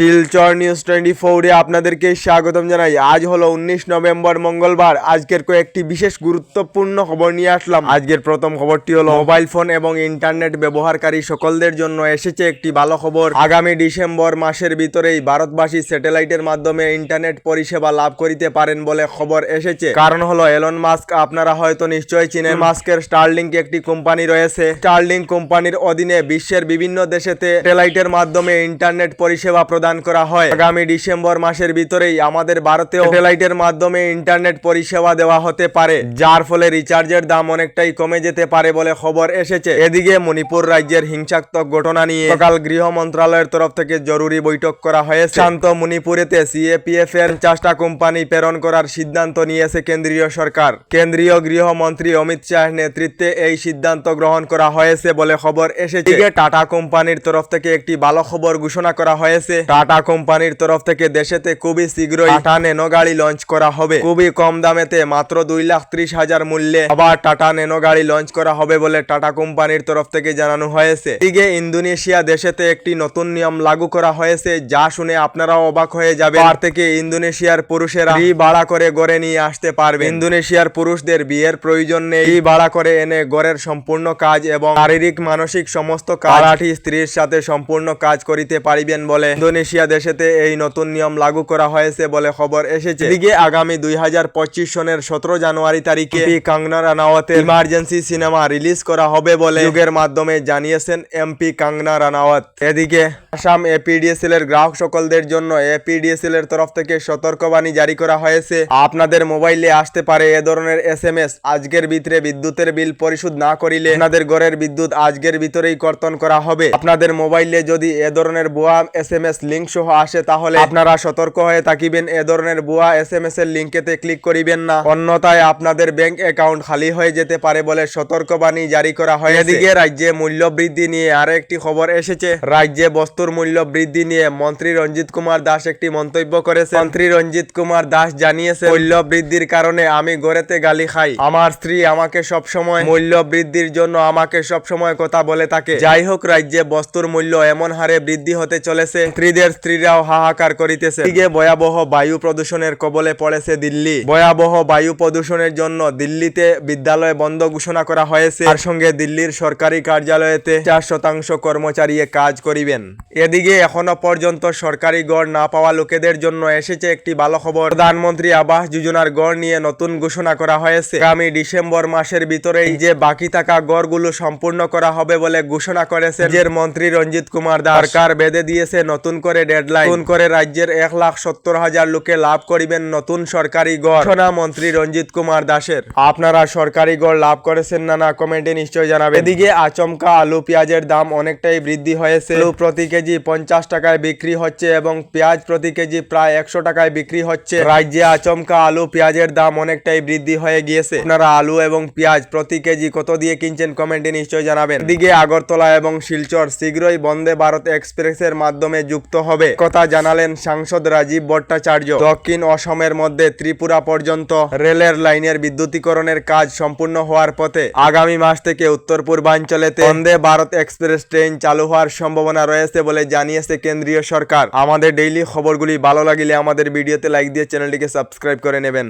Silchar news twenty ফোরে আপনাদেরকে স্বাগতম জানাই। আজ হলো উনিশ নভেম্বর মঙ্গলবার। আজকের কয়েকটি বিশেষ গুরুত্বপূর্ণ খবর নিয়ে আসলাম। আজকের প্রথম খবরটি হলো মোবাইল ফোন এবং ইন্টারনেট ব্যবহারকারী সকলদের জন্য এসেছে একটি ভালো খবর। আগামী ডিসেম্বর মাসের ভিতরেই ভারতবাসী স্যাটেলাইটের মাধ্যমে ইন্টারনেট পরিষেবা লাভ করিতে পারেন বলে খবর এসেছে। কারণ হলো এলন মাস্ক আপনারা হয়তো নিশ্চয়ই চিনেন মাস্কের স্টারলিংক একটি কোম্পানি রয়েছে। স্টারলিংক কোম্পানির অধীনে বিশ্বের বিভিন্ন দেশেতে স্যাটেলাইটের মাধ্যমে ইন্টারনেট পরিষেবা প্রদান করা হয়। আগামী ডিসেম্বর মাসের ভিতরেই আমাদের ভারতেও স্যাটেলাইটের মাধ্যমে ইন্টারনেট পরিষেবা দেওয়া হতে পারে, যার ফলে রিচার্জের দাম অনেকটাই কমে যেতে পারে বলে খবর এসেছে। এদিকে মণিপুর রাজ্যের হিংসাত্মক ঘটনা নিয়ে সকাল গৃহ মন্ত্রণালয়ের তরফ থেকে জরুরি বৈঠক করা হয়েছে। শান্ত মণিপুরেতে সিএপিএফ এর চারটা কোম্পানি প্রেরণ করার সিদ্ধান্ত নিয়েছে কেন্দ্রীয় সরকার। কেন্দ্রীয় গৃহমন্ত্রী অমিত শাহের নেতৃত্বে এই সিদ্ধান্ত গ্রহণ করা হয়েছে বলে খবর এসেছে। টাটা কোম্পানির তরফ থেকে একটি ভালো খবর ঘোষণা করা হয়েছে। টাটা কোম্পানির তরফ থেকে দেশেতে খুবই শীঘ্রই টাটা নেনো গাড়ি লঞ্চ করা হবে। খুবই কম দামেতে মাত্র দুই লাখ ত্রিশ হাজার মূল্যে আবার টাটা নেনো গাড়ি লঞ্চ করা হবে বলে টাটা কোম্পানির তরফ থেকে জানানো হয়েছে। এদিকে ইন্দোনেশিয়া দেশেতে একটি নতুন নিয়ম লাগু করা হয়েছে, যা শুনে আপনারাও অবাক হয়ে যাবে আর থেকে ইন্দোনেশিয়ার পুরুষেরা ফ্রি ভাড়া করে গড়ে নিয়ে আসতে পারবে ইন্দোনেশিয়ার পুরুষদের বিয়ের প্রয়োজন নেই। ফ্রি ভাড়া করে এনে গড়ের সম্পূর্ণ কাজ এবং শারীরিক, মানসিক সমস্ত কাজ। স্ত্রীর সাথে সম্পূর্ণ কাজ করিতে পারিবেন বলে ইন্দোনেশিয়া দেশেতে এই নতুন নিয়ম লাগু করা হয়েছে বলে খবর এসেছে। এদিকে আগামী দুই হাজার পঁচিশ সনের সতেরো জানুয়ারি তারিখে কাঙ্গনা রানাওয়াতের ইমার্জেন্সি সিনেমা রিলিজ করা হবে বলে যুগের মাধ্যমে জানিয়েছেন এমপি কাঙ্গনা রানাওয়াত। এদিকে আসাম এপিডিএসএল এর গ্রাহক সকলদের জন্য এপিডিএসএল এর তরফ থেকে সতর্কবাণী জারি করা হয়েছে। আপনাদের মোবাইলে আসতে পারে এ ধরনের এস এম এস আজকের ভিতরে বিদ্যুতের বিল পরিশোধ না করিলে আপনাদের ঘরের বিদ্যুৎ আজকের ভিতরেই কর্তন করা হবে। আপনাদের মোবাইলে যদি এ ধরনের ভুয়া এস এম এস লিঙ্ক সহ আসে, তাহলে আপনারা সতর্ক হয়ে থাকিবেন। এ ধরনের ভুয়া এস এম এস এর লিঙ্কেতে ক্লিক করিবেন না। অন্যথায় আপনাদের ব্যাংক অ্যাকাউন্ট খালি হয়ে যেতে পারে বলে সতর্কবাণী জারি করা হয়েছে। এদিকে রাজ্যে মূল্য বৃদ্ধি নিয়ে আরও একটি খবর এসেছে। রাজ্যে বস্তুর মূল্য বৃদ্ধি নিয়ে মন্ত্রী রঞ্জিত কুমার দাস একটি মন্তব্য করেছে মন্ত্রী রঞ্জিত কুমার দাস জানিয়েছে মূল্য বৃদ্ধির কারণে আমি গড়েতে গালি খাই। আমার স্ত্রী আমাকে সব সময় মূল্য বৃদ্ধির জন্য আমাকে সব সময় কথা বলে থাকে। যাই হোক, রাজ্যে বস্তুর মূল্য এমন হারে বৃদ্ধি হতে চলেছে। স্ত্রীদের স্ত্রীরাও হাহাকার করিতেছে। এদিকে ভয়াবহ বায়ু প্রদূষণের কবলে পড়েছে দিল্লি। ভয়াবহ বায়ু প্রদূষণের জন্য দিল্লিতে বিদ্যালয় বন্ধ ঘোষণা করা হয়েছে। তার সঙ্গে দিল্লির সরকারি কার্যালয়েতে চার শতাংশ কর্মচারী কাজ করিবেন। এদিকে এখনও পর্যন্ত সরকারি গড় না পাওয়া লোকেদের জন্য এসেছে একটি ভালো খবর প্রধানমন্ত্রী আবাস যোজনার গড় নিয়ে নতুন ঘোষণা করা হয়েছে। আগামী ডিসেম্বর মাসের ভিতরেই যে বাকি থাকা গড়গুলো সম্পূর্ণ করা হবে বলে ঘোষণা করেছে মন্ত্রী রঞ্জিত কুমার দাস। সরকার বেঁধে দিয়েছে নতুন করে ডেডলাইন নতুন করে রাজ্যের এক লাখ সত্তর হাজার লোকে লাভ করিবেন নতুন সরকারি গড়। ঘোষণা মন্ত্রী রঞ্জিত কুমার দাসের। আপনারা সরকারি গড় লাভ করেছেন না না কমেন্টে নিশ্চয় জানাবেন। এদিকে আচমকা আলু পেঁয়াজের দাম অনেকটাই বৃদ্ধি হয়েছে। আলু প্রতি কেজি পঞ্চাশ টাকায় বিক্রি হচ্ছে এবং পেঁয়াজ প্রতি কেজি প্রায় একশো টাকায় বিক্রি হচ্ছে। রাজ্যে আচমকা আলু পেঁয়াজের দাম অনেকটাই বৃদ্ধি হয়ে গিয়েছে। আপনারা আলু এবং পেঁয়াজ প্রতি কেজি কত দিয়ে কিনছেন কমেন্টে নিশ্চয় জানাবেন। এদিকে আগরতলা এবং শিলচর শীঘ্রই বন্দে ভারত এক্সপ্রেসের মাধ্যমে যুক্ত হবে। কথা জানালেন সাংসদ রাজীব ভট্টাচার্য। দক্ষিণ অসমের মধ্যে ত্রিপুরা পর্যন্ত রেলের লাইনের বিদ্যুতীকরণের কাজ সম্পূর্ণ হওয়ার পথে আগামী মাস থেকে উত্তর পূর্বাঞ্চলেতে বন্দে ভারত এক্সপ্রেস ট্রেন চালু হওয়ার সম্ভাবনা রয়েছে বলে জানিয়েছে কেন্দ্রীয় সরকার। আমাদের ডেইলি খবরগুলি ভালো লাগিলে আমাদের ভিডিওতে লাইক দিয়ে চ্যানেলটিকে সাবস্ক্রাইব করে নেবেন।